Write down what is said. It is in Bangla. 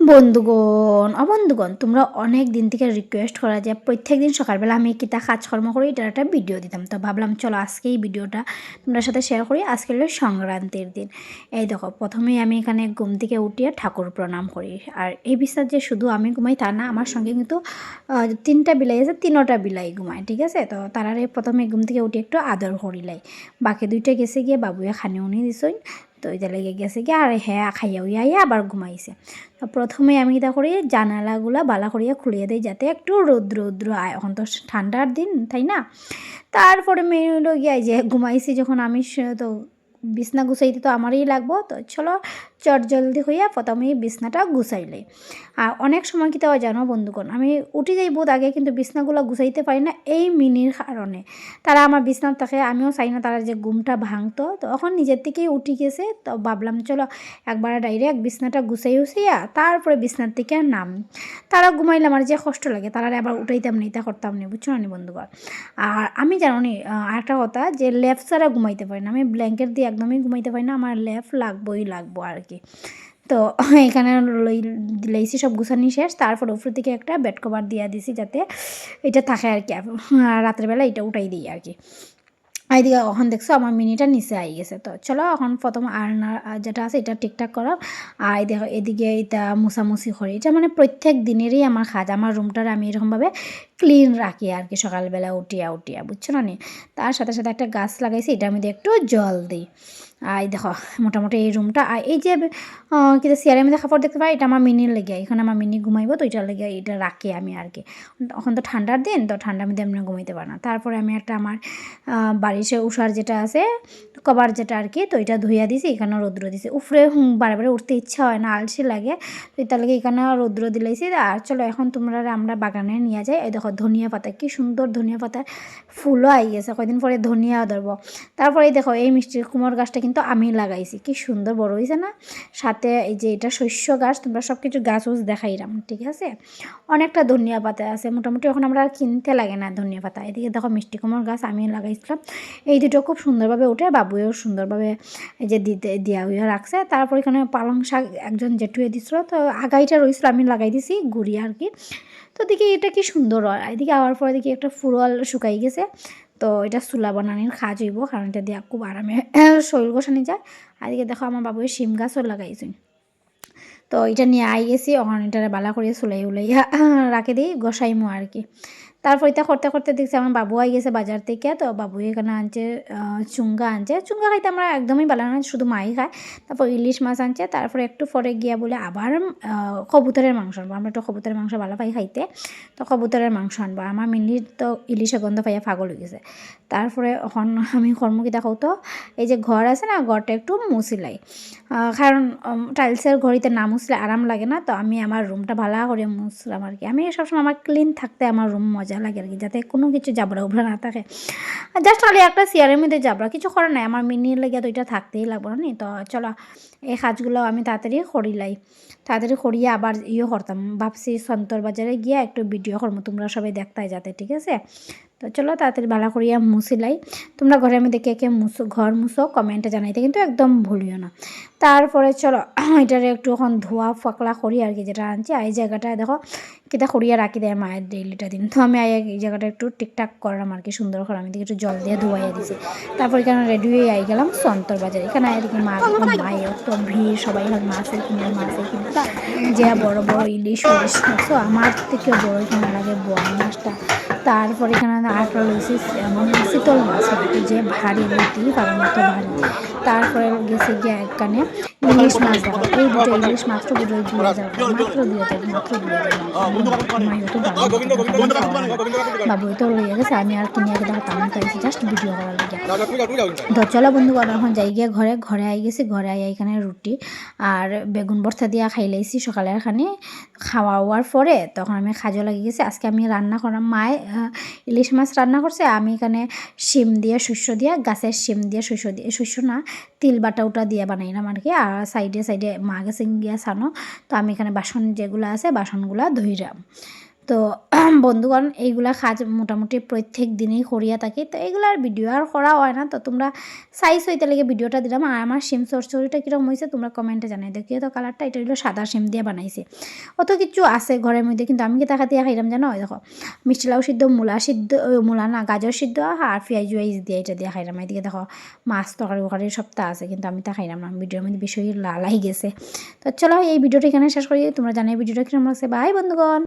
বন্ধুগণ, অবন্ধুগণ, তোমরা অনেক দিন থেকে রিকোয়েস্ট করা যে প্রত্যেক দিন সকালবেলা আমি কিতা কাজকর্ম করি, এটার একটা ভিডিও দিতাম। তো ভাবলাম, চলো আজকে এই ভিডিওটা তোমার সাথে শেয়ার করি। আজকে হলো সংক্রান্তির দিন। এই দেখো, প্রথমেই আমি এখানে ঘুম থেকে উঠিয়ে ঠাকুর প্রণাম করি। আর এই বিশ্বাস যে শুধু আমি ঘুমাই তা না, আমার সঙ্গে কিন্তু তিনটা বিলাই আছে, তিনোটা বিলাই ঘুমায়, ঠিক আছে? তো তারারে প্রথমে ঘুম থেকে উঠে একটু আদর করিলাই। বাকি দুইটা গেছে গিয়ে বাবুয়ে খানি উনি দিছই তো এটা লেগে গেছে কি, আর হ্যাঁ খাইয়া উইয়া আবার ঘুমাইছে। তো প্রথমে আমি এটা করি জানালাগুলা বালা করিয়া খুলিয়ে দিই যাতে একটু রৌদ্র রৌদ্র আয়। এখন তো ঠান্ডার দিন, তাই না? তারপরে মেয়ে হলো যে ঘুমাইছি যখন আমি তো বিছনা গুছাইতে তো আমারই লাগবো। তো চলো চট জলদি হইয়া প্রথমেই বিছনাটা গুছাইলে। আর অনেক সময় কি তো জানো বন্ধুগণ, আমি উঠে যাই বহুত আগে কিন্তু বিছনাগুলো গুছাইতে পারি না এই মিনির কারণে। তারা আমার বিছনার থাকে আমিও চাই না তারা যে ঘুমটা ভাঙতো। তো তখন নিজের থেকেই উঠে গেছে, তো ভাবলাম চলো একবার ডাইরেক্ট বিছনাটা গুছাই উছিয়া তারপরে বিছনার থেকে নাম। তারা ঘুমাইলে আমার যে কষ্ট লাগে তারা আবার উঠাইতাম না, এটা করতাম না, বুঝছ না বন্ধুগণ? আর আমি জানো নি আরেকটা কথা যে লেফ ছাড়া ঘুমাইতে পারি না, আমি ব্ল্যাঙ্কেট দিয়ে একদমই ঘুমাইতে পারি না, আমার লেফ লাগবোই লাগবো আর কি। তো এখানে লই সব গুছানি শেষ। তারপর উপর থেকে একটা বেড কভার দিয়ে দিছি যাতে এটা থাকে আর কি রাত্রেবেলা এটা উঠাই দিই আর কি এইদিকে এখন দেখছ আমার মিনিটা নিচে আই গেছে। তো চলো এখন প্রথম আর্নার যেটা আছে এটা ঠিকঠাক করা। আর দেখো, এদিকে এটা মুছামুছি করি। এটা মানে প্রত্যেক দিনেরই আমার কাজ আমার রুমটার আমি এরকমভাবে ক্লিন রাখি আর কি সকালবেলা উঠিয়া উঠিয়া বুঝছ না নি? তার সাথে সাথে একটা গাছ লাগাইছি এটার মধ্যে একটু জল দিই। আর দেখো মোটামুটি এই রুমটা আর এই যে আহ, কি চেয়ারের মধ্যে কাপড় দেখতে পাই এটা আমার মিনির লেগে। এখানে আমার মিনি ঘুমাইবো তো এটার লেগে এটা রাখি আমি আর কি এখন তো ঠান্ডার দিন তো ঠান্ডার মধ্যে আমি ঘুমাইতে পারি না। তারপরে আমি একটা আমার সে উষার যেটা আছে কভার যেটা আর কি তো এটা ধুইয়া দিছি এখানে রৌদ্র দিছি। উফরে বারে বারে উঠতে ইচ্ছা হয় না আলসি লাগে। তো তার লাগে এখানে রৌদ্র দিলাইছি। আর চলো এখন তোমরা আমরা বাগানে নিয়ে যাই। এই দেখো ধনিয়া পাতা, কি সুন্দর ধনিয়া পাতা ফুলও আই গেছে কয়দিন পরে ধনিয়া ধরবো তারপরে দেখো, এই মিষ্টি কুমড় গাছটা কিন্তু আমি লাগাইছি, কি সুন্দর বড় হয়েছে না? সাথে এই যে এটা শস্য গাছ, তোমরা সব কিছু গাছ উছ দেখাইলাম ঠিক আছে? অনেকটা ধনিয়া পাতা আছে, মোটামুটি এখন আমরা আর কিনতে লাগে না ধনিয়া পাতা। এদিকে দেখো, মিষ্টি কুমড় গাছ আমি লাগাইছিলাম। এই দুটো খুব সুন্দরভাবে উঠে বাবুয়েও সুন্দরভাবে এই যে দিতে, দিয়া হইয়া রাখছে তারপর এখানে পালং শাক, একজন জেঠুয়ে দিছিল, তো আগাইটা রয়েছিল আমি লাগাই দিছি, গুড়ি আর কি। তো দেখি এটা কি সুন্দর হয়। এদিকে আওয়ার পরে দেখি একটা ফুরল শুকাই গেছে। তো এটা চুলা বানানির খাজ হইব, কারণ এটা দিয়ে খুব আরামে শরীর গোসানি যায়। আর এদিকে দেখো আমার বাবুই শিম গাছও লাগাইছে। তো এটা নিয়ে আই গেছি ওখানে এটা বালা করে চুলাই উলাইয়া রাখে দিই গোসাইমো আর কি। তারপর এটা করতে করতে দেখছি আমার বাবু আই গেছে বাজার থেকে তো বাবু এখানে আনছে চুঙ্গা আনছে। চুঙ্গা খাইতে আমরা একদমই ভালো না শুধু মাই খায়। তারপর ইলিশ মাছ আনছে তারপরে একটু পরে গিয়া বলে আবার কবুতরের মাংস আনব। আমরা তো কবুতরের মাংস ভালো পাই খাইতে তো কবুতরের মাংস আনব। আমার মিনির তো ইলিশে গন্ধ পাইয়া পাগল হয়ে গেছে। তারপরে এখন আমি কর্মকিতা তো এই যে ঘর আছে না ঘরটা একটু মুছিলাই আহ, কারণ টাইলসের ঘড়িতে না মুছলে আরাম লাগে না, তো আমি আমার রুমটা ভালো করে মুছলাম আর কি। আমি সবসময় আমার ক্লিন থাকতে আমার রুম মজা লাগে আর কি, যাতে কোনো কিছু জাবড়া উবড়া না থাকে। জাস্ট খালি একটা চেয়ারের মধ্যে জাবড়া কিছু করার নাই। আমার মিনির লেগে তো এটা থাকতেই লাগবো না তো চলো এই কাজগুলো আমি তাড়াতাড়ি করিলাই তাড়াতাড়ি করিয়ে আবার ইয়ে করতাম। ভাবছি সন্তর বাজারে গিয়ে একটু ভিডিও করব, তোমরা সবাই দেখতাই যাতে, ঠিক আছে? তো চলো তাড়াতাড়ি ভালো করিয়া মুসিলাই তোমরা ঘরে আমি দেখে কে মুসো ঘর মুসো কমেন্টে জানাইতে কিন্তু একদম ভুলিও না। তারপরে চলো, এটার একটু এখন ধোয়া ফাকলা করি আর কি, যেটা আনছি। এই জায়গাটায় দেখো কিতা করিয়া রাখি দেয় মায়ের ডেইলিটা দিন। তো আমি এই জায়গাটা একটু ঠিকঠাক করলাম আর কি সুন্দর করে, আমি একটু জল দিয়ে ধোয়াইয়া দিছি। তারপর এখানে রেডি হয়ে আই গেলাম সন্তর বাজার। এখানে আর কি মা মায়ের তো ভিড়, সবাই এখন মাছের কিনে মাছের কিনে। যে বড় বড় ইলিশ ফিলিশ তো আমার থেকে বড় এখানে লাগে বড় মাছটা। তারপর এখানে আটটা লইছি, এমন শীতল মাছ যে ভারী রুটি কারণ মতো ভারী। তারপরে গেছে গিয়ে একখানে ইলিশ মাছ দেখো এই দুটো ইলিশ মাত্র দুটো হাজার করে, মাত্র দুই হাজার মাত্র হাজার বাবু তো রয়ে গেছে আমি আর কিনে দেখো তেমন পাইছি জাস্ট ভিডিও করার লিগে তো চলো বন্ধু এখন যাই গিয়ে ঘরে। ঘরে আই গেছি ঘরে আই এখানে রুটি আর বেগুন ভর্তা দিয়া খাই লাইছি সকালের খানে। খাওয়া হওয়ার পরে তখন আমি খাজো লাগি গেছি। আজকে আমি রান্না করাম মায়ে ইলিশ মাছ রান্না করছে। আমি এখানে শিম দিয়ে শস্য দিয়ে গাছের শিম দিয়ে শস্য দিয়ে শস্য না তিল বাটা উটা দিয়ে বানাইলাম আর কি আর সাইডে সাইডে মাগে সিং গিয়া সানো তো আমি এখানে বাসন যেগুলো আছে বাসনগুলা ধুইরাম তো বন্ধুগণ, এইগুলা কাজ মোটামুটি প্রত্যেক দিনেই করিয়া থাকি। তো এগুলার ভিডিও আর করা হয় না। তো তোমরা সাইজ হইতে লেগে ভিডিওটা দিলাম। আর আমার সিম চরচড়িটা কীরকম হয়েছে তোমরা কমেন্টে জানাই দেখিও তো কালারটা এটা হলো সাদা সিম দিয়ে বানাইছে। অত কিছু আছে ঘরের মধ্যে, কিন্তু আমি কি টাকা দিয়ে খাইলাম জানো? ওই দেখো মিষ্টি লাউ সিদ্ধ, মূলা সিদ্ধ মূলা না, গাজর সিদ্ধ, আর পেঁয়াজ ওয়াইজ দিয়ে এটা দিয়ে খাইলাম। এদিকে দেখো, মাছ তরকারি ওখারি সপ্তাহ আছে, কিন্তু আমি তা খাইলাম না। ভিডিওর মধ্যে বিষয় লালাই গেছে। তো চলো, এই ভিডিওটা এখানে শেষ করি। তোমরা জানাই ভিডিওটা কীরকম লাগছে। বাই বন্ধুগণ!